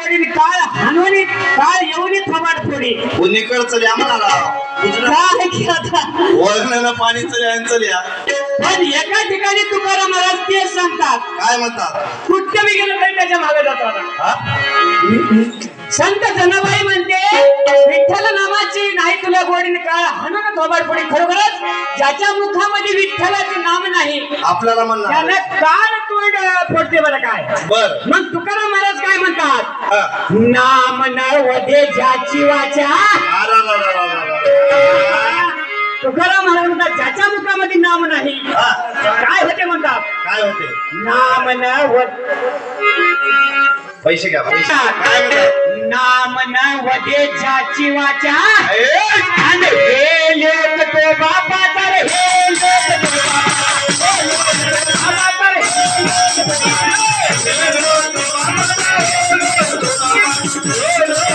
गोडीने काळ हानवणी काळ येऊनी चल्या म्हणाला. ओळखण्यानं पाणी चल्या आणि चल्या पण एका ठिकाणी तुकाराम महाराज तेच सांगतात. काय म्हणतात? कुठं मी गेलो तरी त्याच्यामागे जातो? संत जनाबाई म्हणते विठ्ठल नामाची नाही तुला गोडीने काळ हाणून थोबाड फोडी खरोखरच ज्याच्या मुखामध्ये विठ्ठलाचे नाम नाही आपल्याला म्हणणार त्याला तोंड फोडते बरं काय? बर. मग तुकाराम महाराज काय म्हणतात. नाम नवदे ज्याची वाचा. तुकाराम महाराज म्हणतात ज्याच्या मुखामध्ये नाम नाही. काय होते म्हणतात? काय होते? नाम नवद पैसे घ्या पैसे. काय म्हणतात नाम ज्याची वाचा आणि हे लेख तो बापाचा रे. हे लेख तो बापाचा. हे लेख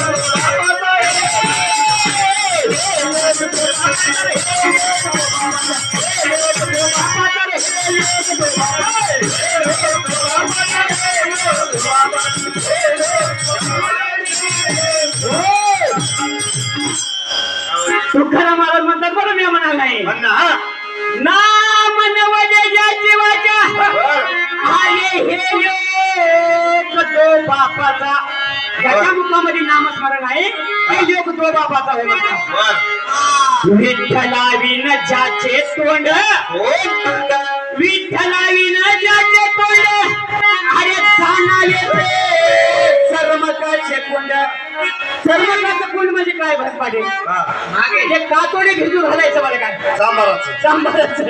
तो बापाचा तुकाराम महाराज म्हणतात बरं मी म्हणाल नाही म्हण ना, हा. बर. आले हे तो बापाचा मुखामध्ये नामस्मरण आहे ते लोक तो बापाचा. बर. विठ्ठलाविन ज्याचे तोंड हो. काय भर पाटील हा. मागे. कातोडे भिजू घालायचं मला काय? सांबाराचं. सांबारच.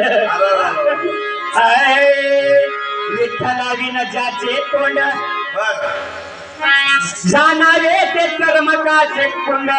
अरे. अय, विठ्ठलाविन ज्याचे तोंड. बर. जाणारे ते कर्मकाचे कुंड